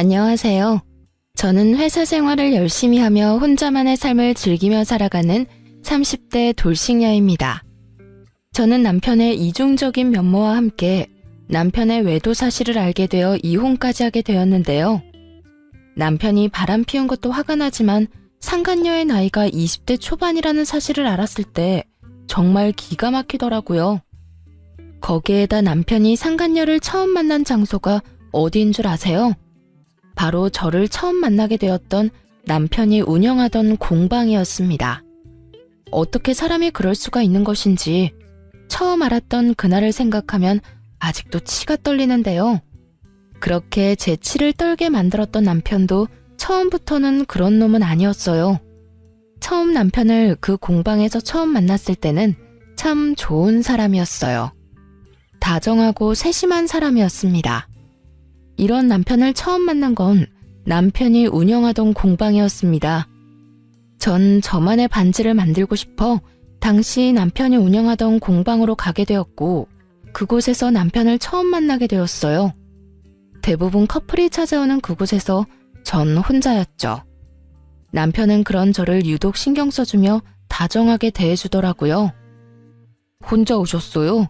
안녕하세요. 저는 회사 생활을 열심히 하며 혼자만의 삶을 즐기며 살아가는 30대 돌싱녀입니다. 저는 남편의 이중적인 면모와 함께 남편의 외도 사실을 알게 되어 이혼까지 하게 되었는데요. 남편이 바람 피운 것도 화가 나지만 상간녀의 나이가 20대 초반이라는 사실을 알았을 때 정말 기가 막히더라고요. 거기에다 남편이 상간녀를 처음 만난 장소가 어디인 줄 아세요? 바로 저를 처음 만나게 되었던 남편이 운영하던 공방이었습니다. 어떻게 사람이 그럴 수가 있는 것인지 처음 알았던 그날을 생각하면 아직도 치가 떨리는데요. 그렇게 제 치를 떨게 만들었던 남편도 처음부터는 그런 놈은 아니었어요. 처음 남편을 그 공방에서 처음 만났을 때는 참 좋은 사람이었어요. 다정하고 세심한 사람이었습니다. 이런 남편을 처음 만난 건 남편이 운영하던 공방이었습니다. 전 저만의 반지를 만들고 싶어 당시 남편이 운영하던 공방으로 가게 되었고 그곳에서 남편을 처음 만나게 되었어요. 대부분 커플이 찾아오는 그곳에서 전 혼자였죠. 남편은 그런 저를 유독 신경 써주며 다정하게 대해주더라고요. 혼자 오셨어요?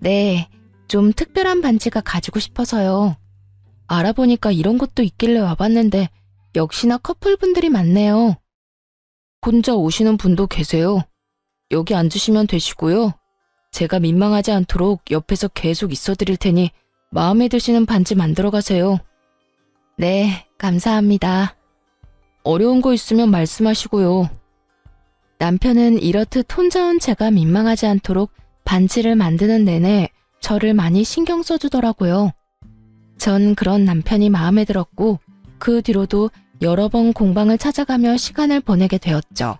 네, 좀 특별한 반지가 가지고 싶어서요. 알아보니까 이런 것도 있길래 와봤는데 역시나 커플분들이 많네요. 혼자 오시는 분도 계세요. 여기 앉으시면 되시고요. 제가 민망하지 않도록 옆에서 계속 있어 드릴 테니 마음에 드시는 반지 만들어 가세요. 네, 감사합니다. 어려운 거 있으면 말씀하시고요. 남편은 이렇듯 혼자 온 제가 민망하지 않도록 반지를 만드는 내내 저를 많이 신경 써주더라고요. 전 그런 남편이 마음에 들었고 그 뒤로도 여러 번 공방을 찾아가며 시간을 보내게 되었죠.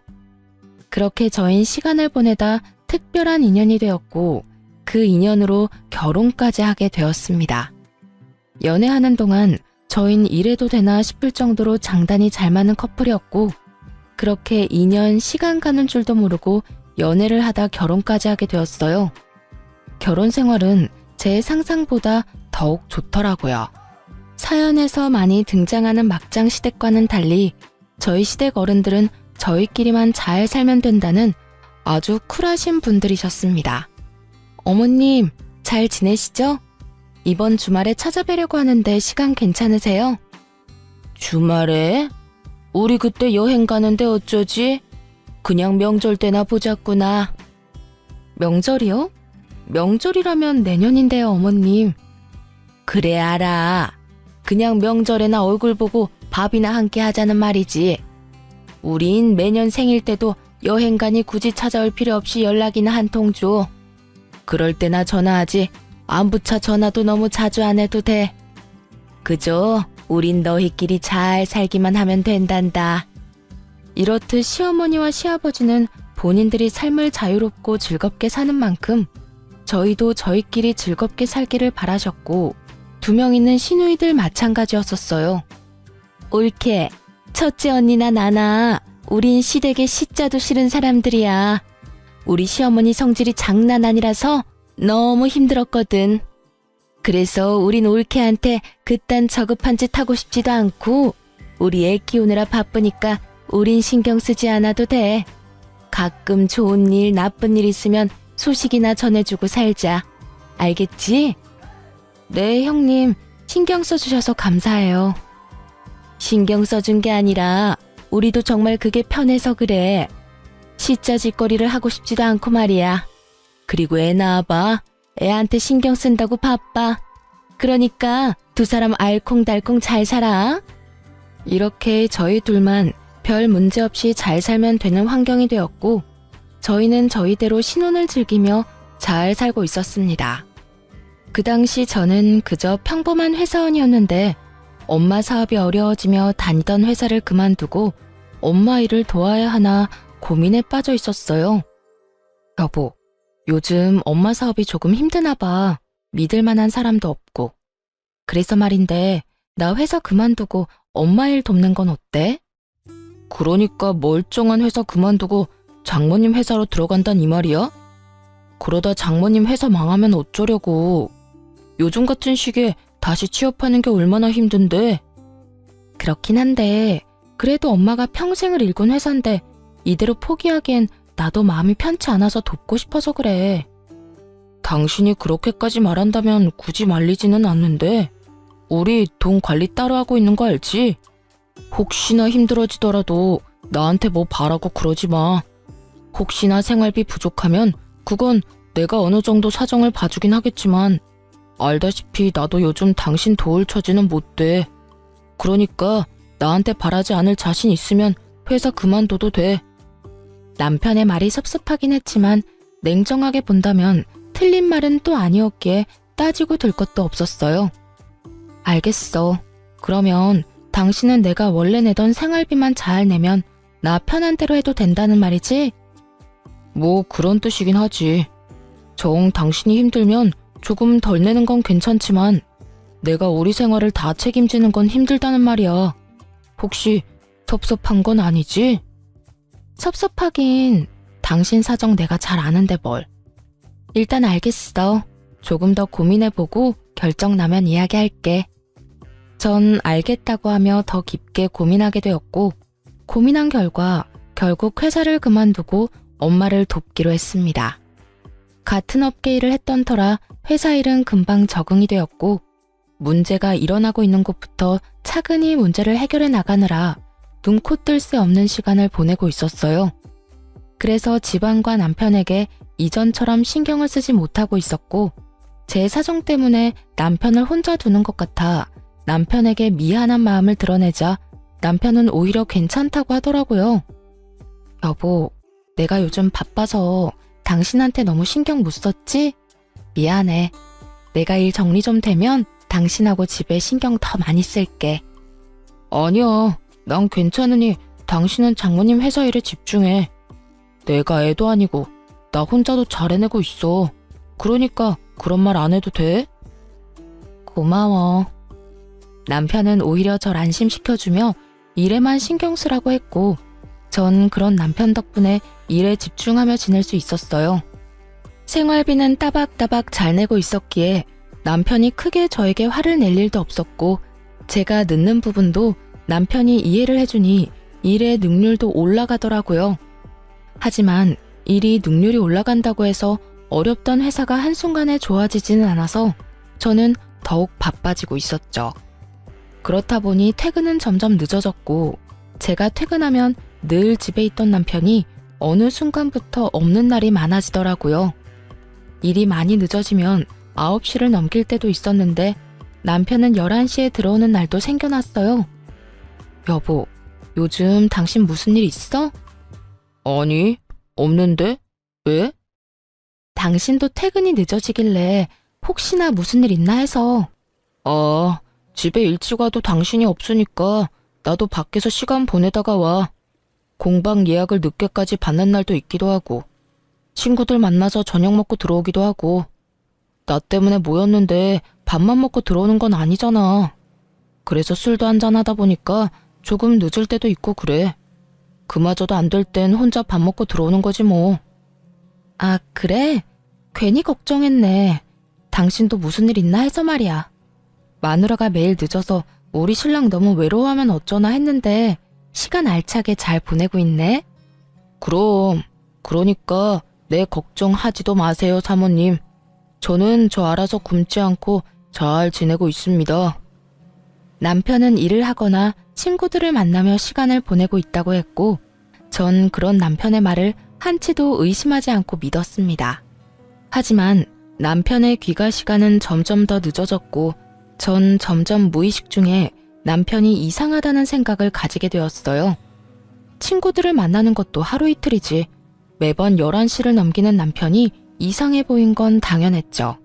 그렇게 저흰 시간을 보내다 특별한 인연이 되었고 그 인연으로 결혼까지 하게 되었습니다. 연애하는 동안 저흰 이래도 되나 싶을 정도로 장단이 잘 맞는 커플이었고 그렇게 2년 시간 가는 줄도 모르고 연애를 하다 결혼까지 하게 되었어요. 결혼 생활은 제 상상보다 더욱 좋더라고요. 사연에서 많이 등장하는 막장 시댁과는 달리 저희 시댁 어른들은 저희끼리만 잘 살면 된다는 아주 쿨하신 분들이셨습니다. 어머님, 잘 지내시죠? 이번 주말에 찾아뵈려고 하는데 시간 괜찮으세요? 주말에? 우리 그때 여행 가는데 어쩌지? 그냥 명절 때나 보자꾸나. 명절이요? 명절이라면 내년인데요, 어머님. 그래, 알아. 그냥 명절에나 얼굴 보고 밥이나 함께 하자는 말이지. 우린 매년 생일 때도 여행 가니 굳이 찾아올 필요 없이 연락이나 한 통 줘. 그럴 때나 전화하지. 안부차 전화도 너무 자주 안 해도 돼. 그저 우린 너희끼리 잘 살기만 하면 된단다. 이렇듯 시어머니와 시아버지는 본인들이 삶을 자유롭고 즐겁게 사는 만큼 저희도 저희끼리 즐겁게 살기를 바라셨고 두 명 있는 시누이들 마찬가지였었어요. 옳게 첫째 언니나 나나 우린 시댁에 시자도 싫은 사람들이야. 우리 시어머니 성질이 장난 아니라서 너무 힘들었거든. 그래서 우린 올케한테 그딴 저급한 짓 하고 싶지도 않고 우리 애 키우느라 바쁘니까 우린 신경 쓰지 않아도 돼. 가끔 좋은 일, 나쁜 일 있으면 소식이나 전해주고 살자. 알겠지? 네, 형님. 신경 써주셔서 감사해요. 신경 써준 게 아니라 우리도 정말 그게 편해서 그래. 시자 짓거리를 하고 싶지도 않고 말이야. 그리고 애 낳아봐. 애한테 신경 쓴다고 바빠. 그러니까 두 사람 알콩달콩 잘 살아. 이렇게 저희 둘만 별 문제 없이 잘 살면 되는 환경이 되었고, 저희는 저희대로 신혼을 즐기며 잘 살고 있었습니다. 그 당시 저는 그저 평범한 회사원이었는데, 엄마 사업이 어려워지며 다니던 회사를 그만두고 엄마 일을 도와야 하나 고민에 빠져 있었어요. 여보, 요즘 엄마 사업이 조금 힘드나 봐. 믿을 만한 사람도 없고. 그래서 말인데, 나 회사 그만두고 엄마 일 돕는 건 어때? 그러니까 멀쩡한 회사 그만두고 장모님 회사로 들어간단 이 말이야? 그러다 장모님 회사 망하면 어쩌려고. 요즘 같은 시기에 다시 취업하는 게 얼마나 힘든데? 그렇긴 한데, 그래도 엄마가 평생을 일군 회사인데, 이대로 포기하기엔 나도 마음이 편치 않아서 돕고 싶어서 그래. 당신이 그렇게까지 말한다면 굳이 말리지는 않는데, 우리 돈 관리 따로 하고 있는 거 알지? 혹시나 힘들어지더라도 나한테 뭐 바라고 그러지 마. 혹시나 생활비 부족하면 그건 내가 어느 정도 사정을 봐주긴 하겠지만 알다시피 나도 요즘 당신 도울 처지는 못 돼. 그러니까 나한테 바라지 않을 자신 있으면 회사 그만둬도 돼. 남편의 말이 섭섭하긴 했지만 냉정하게 본다면 틀린 말은 또 아니었기에 따지고 들 것도 없었어요. 알겠어. 그러면 당신은 내가 원래 내던 생활비만 잘 내면 나 편한 대로 해도 된다는 말이지? 뭐 그런 뜻이긴 하지. 정 당신이 힘들면 조금 덜 내는 건 괜찮지만 내가 우리 생활을 다 책임지는 건 힘들다는 말이야. 혹시 섭섭한 건 아니지? 섭섭하긴 당신 사정 내가 잘 아는데 뭘. 일단 알겠어. 조금 더 고민해보고 결정 나면 이야기할게. 전 알겠다고 하며 더 깊게 고민하게 되었고, 고민한 결과 결국 회사를 그만두고 엄마를 돕기로 했습니다. 같은 업계 일을 했던 터라 회사 일은 금방 적응이 되었고, 문제가 일어나고 있는 곳부터 차근히 문제를 해결해 나가느라 눈코 뜰 새 없는 시간을 보내고 있었어요. 그래서 집안과 남편에게 이전처럼 신경을 쓰지 못하고 있었고, 제 사정 때문에 남편을 혼자 두는 것 같아 남편에게 미안한 마음을 드러내자 남편은 오히려 괜찮다고 하더라고요. 여보, 내가 요즘 바빠서 당신한테 너무 신경 못 썼지? 미안해. 내가 일 정리 좀 되면 당신하고 집에 신경 더 많이 쓸게. 아니야. 난 괜찮으니 당신은 장모님 회사 일에 집중해. 내가 애도 아니고 나 혼자도 잘 해내고 있어. 그러니까 그런 말 안 해도 돼? 고마워. 남편은 오히려 절 안심시켜주며 일에만 신경 쓰라고 했고, 전 그런 남편 덕분에 일에 집중하며 지낼 수 있었어요. 생활비는 따박따박 잘 내고 있었기에 남편이 크게 저에게 화를 낼 일도 없었고, 제가 늦는 부분도 남편이 이해를 해주니 일의 능률도 올라가더라고요. 하지만 일이 능률이 올라간다고 해서 어렵던 회사가 한순간에 좋아지지는 않아서 저는 더욱 바빠지고 있었죠. 그렇다 보니 퇴근은 점점 늦어졌고 제가 퇴근하면 늘 집에 있던 남편이 어느 순간부터 없는 날이 많아지더라고요. 일이 많이 늦어지면 9시를 넘길 때도 있었는데 남편은 11시에 들어오는 날도 생겨났어요. 여보, 요즘 당신 무슨 일 있어? 아니, 없는데? 왜? 당신도 퇴근이 늦어지길래 혹시나 무슨 일 있나 해서. 아, 집에 일찍 와도 당신이 없으니까 나도 밖에서 시간 보내다가 와. 공방 예약을 늦게까지 받는 날도 있기도 하고, 친구들 만나서 저녁 먹고 들어오기도 하고, 나 때문에 모였는데 밥만 먹고 들어오는 건 아니잖아. 그래서 술도 한잔 하다 보니까 조금 늦을 때도 있고 그래. 그마저도 안 될 땐 혼자 밥 먹고 들어오는 거지 뭐. 아, 그래? 괜히 걱정했네. 당신도 무슨 일 있나 해서 말이야. 마누라가 매일 늦어서 우리 신랑 너무 외로워하면 어쩌나 했는데 시간 알차게 잘 보내고 있네. 그럼, 그러니까 내 걱정하지도 마세요, 사모님. 저는 저 알아서 굶지 않고 잘 지내고 있습니다. 남편은 일을 하거나 친구들을 만나며 시간을 보내고 있다고 했고, 전 그런 남편의 말을 한치도 의심하지 않고 믿었습니다. 하지만 남편의 귀가 시간은 점점 더 늦어졌고, 전 점점 무의식 중에 남편이 이상하다는 생각을 가지게 되었어요. 친구들을 만나는 것도 하루 이틀이지. 매번 11시를 넘기는 남편이 이상해 보인 건 당연했죠.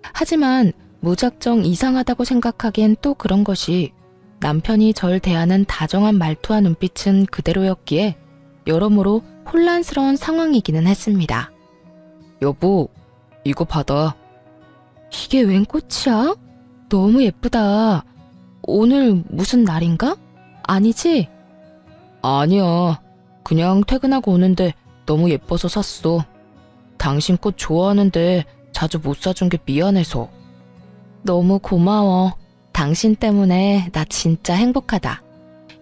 하지만 무작정 이상하다고 생각하기엔 또 그런 것이 남편이 절 대하는 다정한 말투와 눈빛은 그대로였기에 여러모로 혼란스러운 상황이기는 했습니다. 여보, 이거 받아. 이게 웬 꽃이야? 너무 예쁘다. 오늘 무슨 날인가? 아니지? 아니야. 그냥 퇴근하고 오는데 너무 예뻐서 샀어. 당신 꽃 좋아하는데 자주 못 사준 게 미안해서. 너무 고마워. 당신 때문에 나 진짜 행복하다.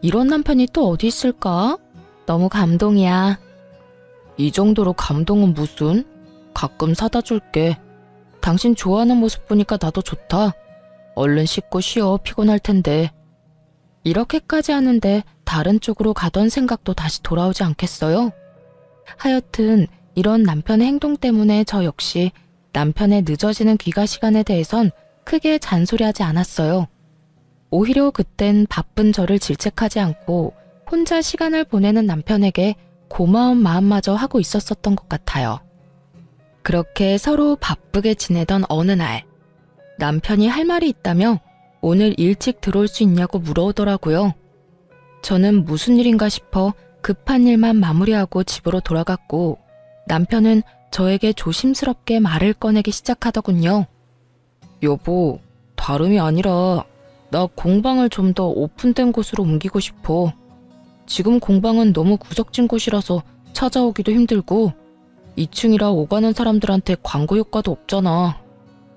이런 남편이 또 어디 있을까? 너무 감동이야. 이 정도로 감동은 무슨? 가끔 사다 줄게. 당신 좋아하는 모습 보니까 나도 좋다. 얼른 씻고 쉬어 피곤할 텐데. 이렇게까지 하는데 다른 쪽으로 가던 생각도 다시 돌아오지 않겠어요? 하여튼 이런 남편의 행동 때문에 저 역시 남편의 늦어지는 귀가 시간에 대해선 크게 잔소리하지 않았어요. 오히려 그땐 바쁜 저를 질책하지 않고 혼자 시간을 보내는 남편에게 고마운 마음마저 하고 있었었던 것 같아요. 그렇게 서로 바쁘게 지내던 어느 날, 남편이 할 말이 있다며 오늘 일찍 들어올 수 있냐고 물어오더라고요. 저는 무슨 일인가 싶어 급한 일만 마무리하고 집으로 돌아갔고, 남편은 저에게 조심스럽게 말을 꺼내기 시작하더군요. 여보, 다름이 아니라 나 공방을 좀 더 오픈된 곳으로 옮기고 싶어. 지금 공방은 너무 구석진 곳이라서 찾아오기도 힘들고 2층이라 오가는 사람들한테 광고 효과도 없잖아.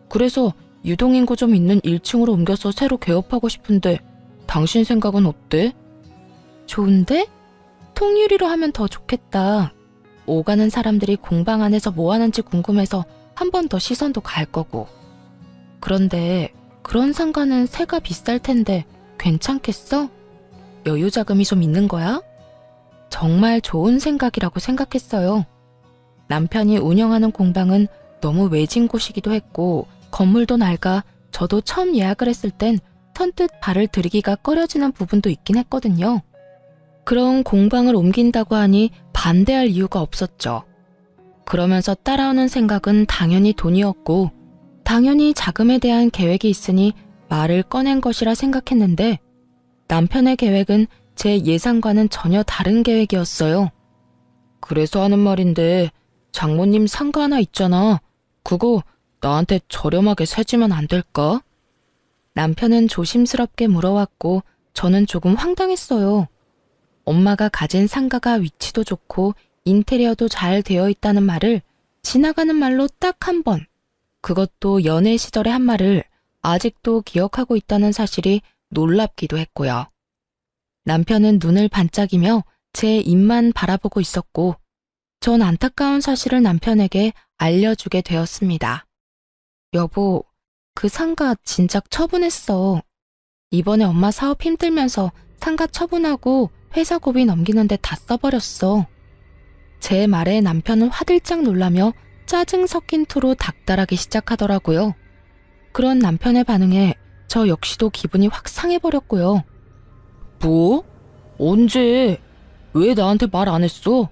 그래서 유동인구 좀 있는 1층으로 옮겨서 새로 개업하고 싶은데 당신 생각은 어때? 좋은데? 통유리로 하면 더 좋겠다. 오가는 사람들이 공방 안에서 뭐 하는지 궁금해서 한 번 더 시선도 갈 거고. 그런데 그런 상가는 세가 비쌀 텐데 괜찮겠어? 여유 자금이 좀 있는 거야? 정말 좋은 생각이라고 생각했어요. 남편이 운영하는 공방은 너무 외진 곳이기도 했고 건물도 낡아 저도 처음 예약을 했을 땐 선뜻 발을 들이기가 꺼려지는 부분도 있긴 했거든요. 그런 공방을 옮긴다고 하니 반대할 이유가 없었죠. 그러면서 따라오는 생각은 당연히 돈이었고 당연히 자금에 대한 계획이 있으니 말을 꺼낸 것이라 생각했는데 남편의 계획은 제 예상과는 전혀 다른 계획이었어요. 그래서 하는 말인데 장모님 상가 하나 있잖아. 그거 나한테 저렴하게 세주면 안 될까? 남편은 조심스럽게 물어왔고 저는 조금 황당했어요. 엄마가 가진 상가가 위치도 좋고 인테리어도 잘 되어 있다는 말을 지나가는 말로 딱 한 번, 그것도 연애 시절의 한 말을 아직도 기억하고 있다는 사실이 놀랍기도 했고요. 남편은 눈을 반짝이며 제 입만 바라보고 있었고, 전 안타까운 사실을 남편에게 알려주게 되었습니다. 여보, 그 상가 진작 처분했어. 이번에 엄마 사업 힘들면서 상가 처분하고 회사 고비 넘기는데 다 써버렸어. 제 말에 남편은 화들짝 놀라며 짜증 섞인 투로 닥달하기 시작하더라고요. 그런 남편의 반응에 저 역시도 기분이 확 상해버렸고요. 뭐? 언제? 왜 나한테 말 안 했어?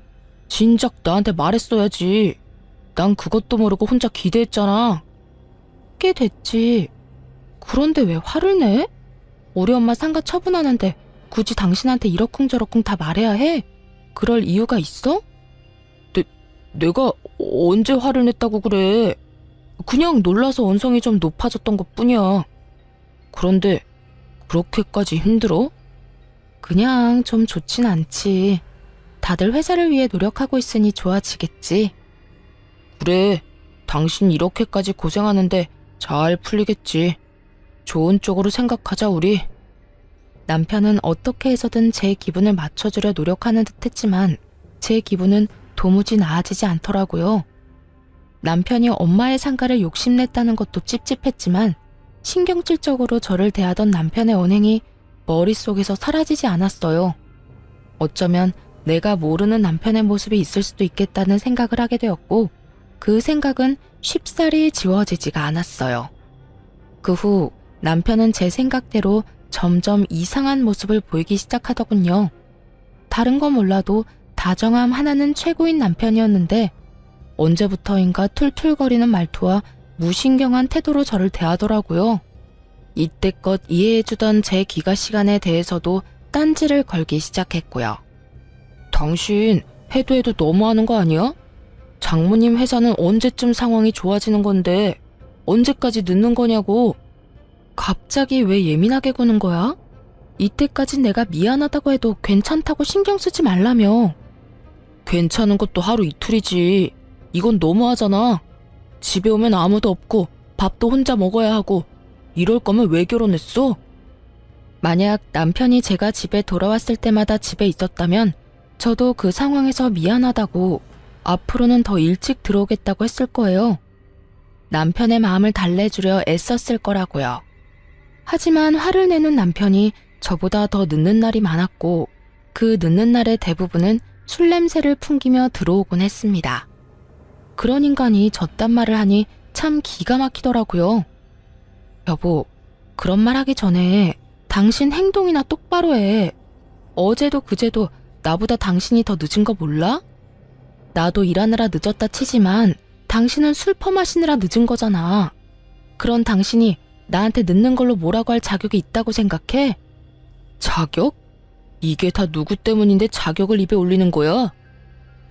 진작 나한테 말했어야지. 난 그것도 모르고 혼자 기대했잖아. 꽤 됐지. 그런데 왜 화를 내? 우리 엄마 상가 처분하는데 굳이 당신한테 이러쿵저러쿵 다 말해야 해? 그럴 이유가 있어? 내, 내가 언제 화를 냈다고 그래? 그냥 놀라서 언성이 좀 높아졌던 것 뿐이야. 그런데 그렇게까지 힘들어? 그냥 좀 좋진 않지. 다들 회사를 위해 노력하고 있으니 좋아지겠지. 그래, 당신 이렇게까지 고생하는데 잘 풀리겠지. 좋은 쪽으로 생각하자, 우리. 남편은 어떻게 해서든 제 기분을 맞춰주려 노력하는 듯 했지만 제 기분은 도무지 나아지지 않더라고요. 남편이 엄마의 상가를 욕심냈다는 것도 찝찝했지만 신경질적으로 저를 대하던 남편의 언행이 머릿속에서 사라지지 않았어요. 어쩌면 내가 모르는 남편의 모습이 있을 수도 있겠다는 생각을 하게 되었고 그 생각은 쉽사리 지워지지가 않았어요. 그 후 남편은 제 생각대로 점점 이상한 모습을 보이기 시작하더군요. 다른 건 몰라도 다정함 하나는 최고인 남편이었는데 언제부터인가 툴툴거리는 말투와 무신경한 태도로 저를 대하더라고요. 이때껏 이해해주던 제 귀가 시간에 대해서도 딴지를 걸기 시작했고요. 당신 해도 해도 너무하는 거 아니야? 장모님 회사는 언제쯤 상황이 좋아지는 건데 언제까지 늦는 거냐고. 갑자기 왜 예민하게 구는 거야? 이때까지 내가 미안하다고 해도 괜찮다고 신경 쓰지 말라며. 괜찮은 것도 하루 이틀이지. 이건 너무하잖아. 집에 오면 아무도 없고 밥도 혼자 먹어야 하고 이럴 거면 왜 결혼했어? 만약 남편이 제가 집에 돌아왔을 때마다 집에 있었다면 저도 그 상황에서 미안하다고 앞으로는 더 일찍 들어오겠다고 했을 거예요. 남편의 마음을 달래주려 애썼을 거라고요. 하지만 화를 내는 남편이 저보다 더 늦는 날이 많았고 그 늦는 날의 대부분은 술 냄새를 풍기며 들어오곤 했습니다. 그런 인간이 저딴 말을 하니 참 기가 막히더라고요. 여보, 그런 말 하기 전에 당신 행동이나 똑바로 해. 어제도 그제도 나보다 당신이 더 늦은 거 몰라? 나도 일하느라 늦었다 치지만 당신은 술 퍼마시느라 늦은 거잖아. 그런 당신이 나한테 늦는 걸로 뭐라고 할 자격이 있다고 생각해? 자격? 이게 다 누구 때문인데 자격을 입에 올리는 거야?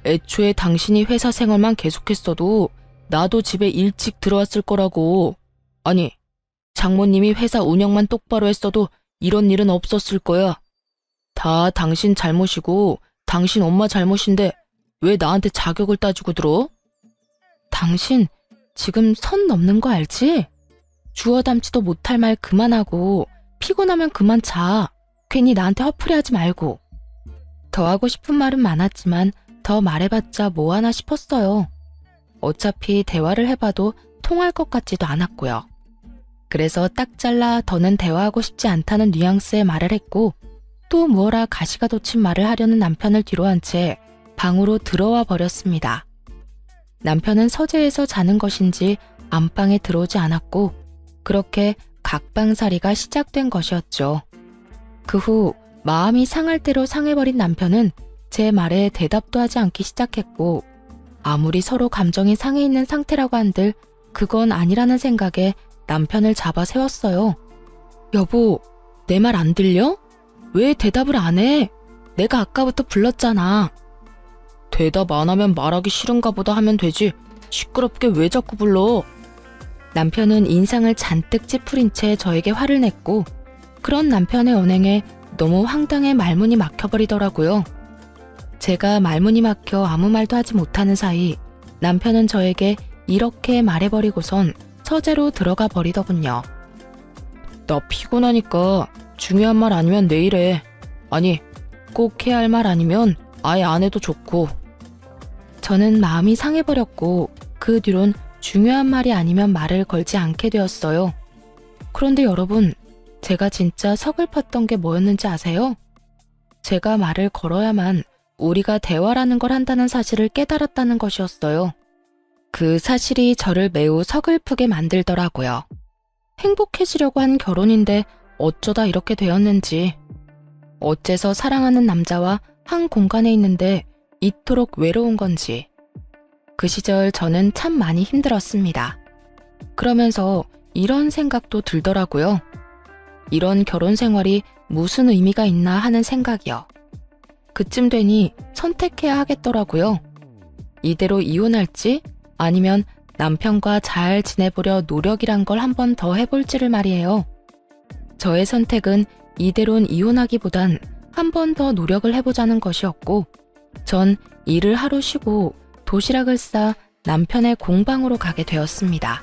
애초에 당신이 회사 생활만 계속했어도 나도 집에 일찍 들어왔을 거라고. 아니, 장모님이 회사 운영만 똑바로 했어도 이런 일은 없었을 거야. 다 당신 잘못이고 당신 엄마 잘못인데 왜 나한테 자격을 따지고 들어? 당신 지금 선 넘는 거 알지? 주워 담지도 못할 말 그만하고 피곤하면 그만 자. 괜히 나한테 화풀이 하지 말고. 더 하고 싶은 말은 많았지만 더 말해봤자 뭐 하나 싶었어요. 어차피 대화를 해봐도 통할 것 같지도 않았고요. 그래서 딱 잘라 더는 대화하고 싶지 않다는 뉘앙스의 말을 했고 또 무어라 가시가 돋친 말을 하려는 남편을 뒤로 한 채 방으로 들어와 버렸습니다. 남편은 서재에서 자는 것인지 안방에 들어오지 않았고 그렇게 각방살이가 시작된 것이었죠. 그 후 마음이 상할 대로 상해버린 남편은 제 말에 대답도 하지 않기 시작했고 아무리 서로 감정이 상해 있는 상태라고 한들 그건 아니라는 생각에 남편을 잡아 세웠어요. 여보, 내 말 안 들려? 왜 대답을 안 해? 내가 아까부터 불렀잖아. 대답 안 하면 말하기 싫은가 보다 하면 되지. 시끄럽게 왜 자꾸 불러? 남편은 인상을 잔뜩 찌푸린 채 저에게 화를 냈고 그런 남편의 언행에 너무 황당해 말문이 막혀버리더라고요. 제가 말문이 막혀 아무 말도 하지 못하는 사이 남편은 저에게 이렇게 말해버리고선 서재로 들어가 버리더군요. 나 피곤하니까 중요한 말 아니면 내일 해. 아니, 꼭 해야 할 말 아니면 아예 안 해도 좋고. 저는 마음이 상해버렸고 그 뒤론 중요한 말이 아니면 말을 걸지 않게 되었어요. 그런데 여러분, 제가 진짜 서글펐던 게 뭐였는지 아세요? 제가 말을 걸어야만 우리가 대화라는 걸 한다는 사실을 깨달았다는 것이었어요. 그 사실이 저를 매우 서글프게 만들더라고요. 행복해지려고 한 결혼인데 어쩌다 이렇게 되었는지. 어째서 사랑하는 남자와 한 공간에 있는데 이토록 외로운 건지. 그 시절 저는 참 많이 힘들었습니다. 그러면서 이런 생각도 들더라고요. 이런 결혼 생활이 무슨 의미가 있나 하는 생각이요. 그쯤 되니 선택해야 하겠더라고요. 이대로 이혼할지 아니면 남편과 잘 지내보려 노력이란 걸 한 번 더 해볼지를 말이에요. 저의 선택은 이대로는 이혼하기보단 한 번 더 노력을 해보자는 것이었고, 전 일을 하루 쉬고 도시락을 싸 남편의 공방으로 가게 되었습니다.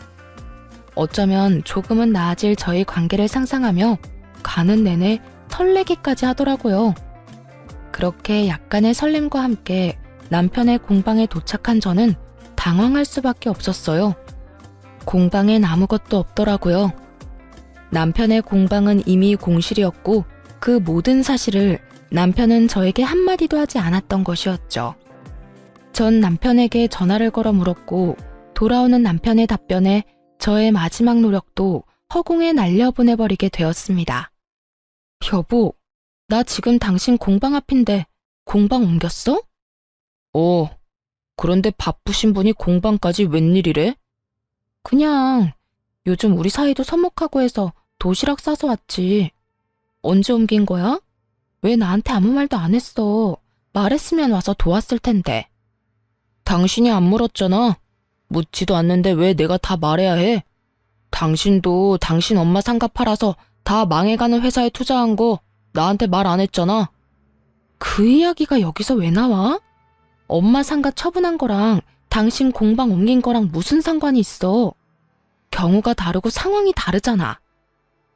어쩌면 조금은 나아질 저희 관계를 상상하며 가는 내내 설레기까지 하더라고요. 그렇게 약간의 설렘과 함께 남편의 공방에 도착한 저는 당황할 수밖에 없었어요. 공방엔 아무것도 없더라고요. 남편의 공방은 이미 공실이었고 그 모든 사실을 남편은 저에게 한마디도 하지 않았던 것이었죠. 전 남편에게 전화를 걸어 물었고 돌아오는 남편의 답변에 저의 마지막 노력도 허공에 날려보내버리게 되었습니다. 여보, 나 지금 당신 공방 앞인데 공방 옮겼어? 어, 그런데 바쁘신 분이 공방까지 웬일이래? 그냥 요즘 우리 사이도 서먹하고 해서 도시락 싸서 왔지. 언제 옮긴 거야? 왜 나한테 아무 말도 안 했어? 말했으면 와서 도왔을 텐데. 당신이 안 물었잖아. 묻지도 않는데 왜 내가 다 말해야 해? 당신도 당신 엄마 상가 팔아서 다 망해가는 회사에 투자한 거 나한테 말 안 했잖아. 그 이야기가 여기서 왜 나와? 엄마 상가 처분한 거랑 당신 공방 옮긴 거랑 무슨 상관이 있어? 경우가 다르고 상황이 다르잖아.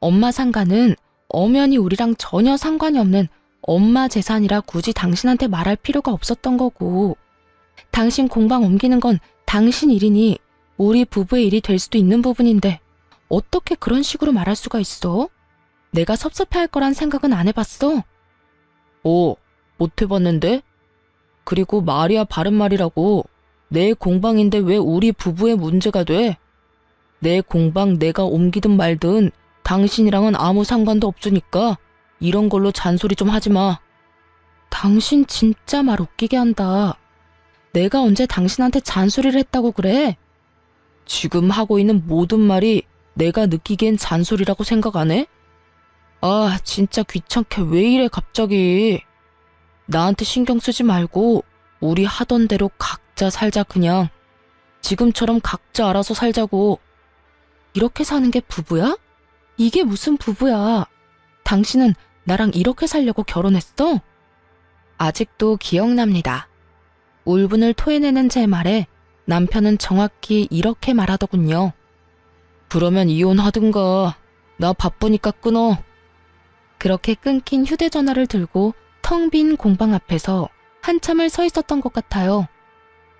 엄마 상가는 엄연히 우리랑 전혀 상관이 없는 엄마 재산이라 굳이 당신한테 말할 필요가 없었던 거고, 당신 공방 옮기는 건 당신 일이니 우리 부부의 일이 될 수도 있는 부분인데, 어떻게 그런 식으로 말할 수가 있어? 내가 섭섭해 할 거란 생각은 안 해봤어? 오, 못 해봤는데? 그리고 말이야 바른 말이라고. 내 공방인데 왜 우리 부부의 문제가 돼? 내 공방 내가 옮기든 말든 당신이랑은 아무 상관도 없으니까 이런 걸로 잔소리 좀 하지 마. 당신 진짜 말 웃기게 한다. 내가 언제 당신한테 잔소리를 했다고 그래? 지금 하고 있는 모든 말이 내가 느끼기엔 잔소리라고 생각 안 해? 아, 진짜 귀찮게 왜 이래 갑자기. 나한테 신경 쓰지 말고 우리 하던 대로 각자 살자 그냥. 지금처럼 각자 알아서 살자고. 이렇게 사는 게 부부야? 이게 무슨 부부야? 당신은 나랑 이렇게 살려고 결혼했어? 아직도 기억납니다. 울분을 토해내는 제 말에 남편은 정확히 이렇게 말하더군요. 그러면 이혼하든가. 나 바쁘니까 끊어. 그렇게 끊긴 휴대전화를 들고 텅 빈 공방 앞에서 한참을 서 있었던 것 같아요.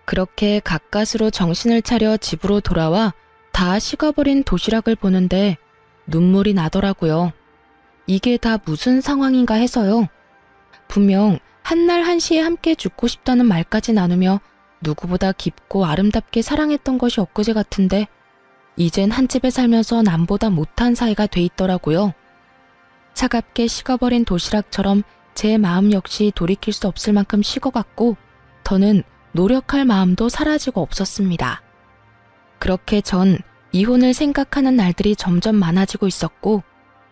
그렇게 가까스로 정신을 차려 집으로 돌아와 다 식어버린 도시락을 보는데 눈물이 나더라고요. 이게 다 무슨 상황인가 해서요. 분명 한날 한시에 함께 죽고 싶다는 말까지 나누며 누구보다 깊고 아름답게 사랑했던 것이 엊그제 같은데 이젠 한 집에 살면서 남보다 못한 사이가 돼 있더라고요. 차갑게 식어버린 도시락처럼 제 마음 역시 돌이킬 수 없을 만큼 식어갔고 더는 노력할 마음도 사라지고 없었습니다. 그렇게 전 이혼을 생각하는 날들이 점점 많아지고 있었고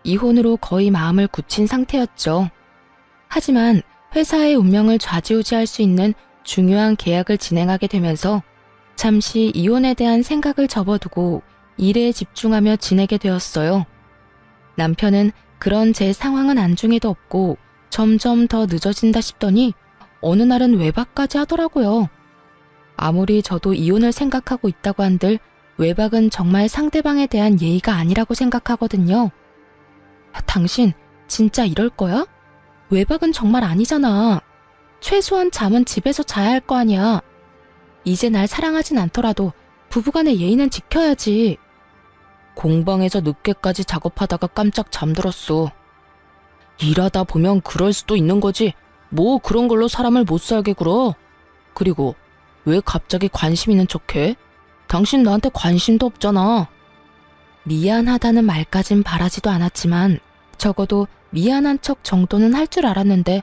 이혼으로 거의 마음을 굳힌 상태였죠. 하지만 회사의 운명을 좌지우지할 수 있는 중요한 계약을 진행하게 되면서 잠시 이혼에 대한 생각을 접어두고 일에 집중하며 지내게 되었어요. 남편은 그런 제 상황은 안중에도 없고 점점 더 늦어진다 싶더니 어느 날은 외박까지 하더라고요. 아무리 저도 이혼을 생각하고 있다고 한들 외박은 정말 상대방에 대한 예의가 아니라고 생각하거든요. 당신 진짜 이럴 거야? 외박은 정말 아니잖아. 최소한 잠은 집에서 자야 할 거 아니야. 이제 날 사랑하진 않더라도 부부간의 예의는 지켜야지. 공방에서 늦게까지 작업하다가 깜짝 잠들었어. 일하다 보면 그럴 수도 있는 거지. 뭐 그런 걸로 사람을 못 살게 굴어. 그리고 왜 갑자기 관심 있는 척해? 당신 나한테 관심도 없잖아. 미안하다는 말까진 바라지도 않았지만 적어도 미안한 척 정도는 할 줄 알았는데